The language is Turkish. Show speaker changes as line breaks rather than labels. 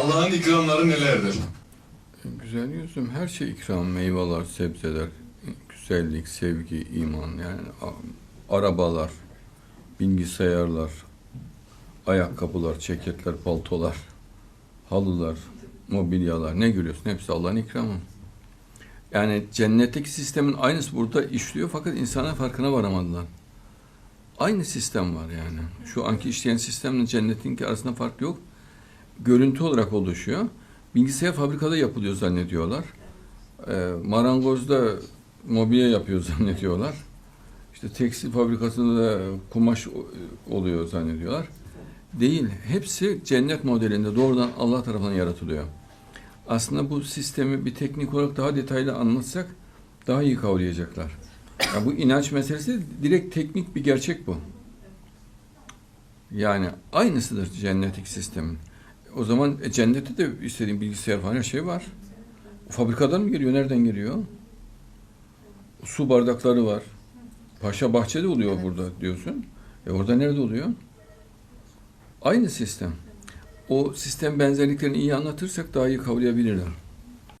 Allah'ın ikramları nelerdir?
Güzel yüzüm her şey ikram, meyveler, sebzeler, güzellik, sevgi, iman yani arabalar, bilgisayarlar, ayakkabılar, ceketler, paltolar, halılar, mobilyalar ne görüyorsun hepsi Allah'ın ikramı. Yani cennetteki sistemin aynısı burada işliyor fakat insanlar farkına varamadılar. Aynı sistem var yani. Şu anki işleyen sistemle cennetinki arasında fark yok. Görüntü olarak oluşuyor. Bilgisayar fabrikada yapılıyor zannediyorlar. Ee, marangozda mobilya yapıyor zannediyorlar. İşte tekstil fabrikasında da kumaş oluyor zannediyorlar. Değil. Hepsi cennet modelinde doğrudan Allah tarafından yaratılıyor. Aslında bu sistemi bir teknik olarak daha detaylı anlatsak daha iyi kavrayacaklar. Ya bu inanç meselesi direkt teknik bir gerçek bu. Yani aynısıdır cennetik sistemin. O zaman e, cennette de istediğin bilgisayar falan her şey var. Fabrikadan mı geliyor? Nereden geliyor? Su bardakları var. Paşa bahçede oluyor burada diyorsun. E orada nerede oluyor? Aynı sistem. O sistem benzerliklerini iyi anlatırsak daha iyi kavrayabilirler.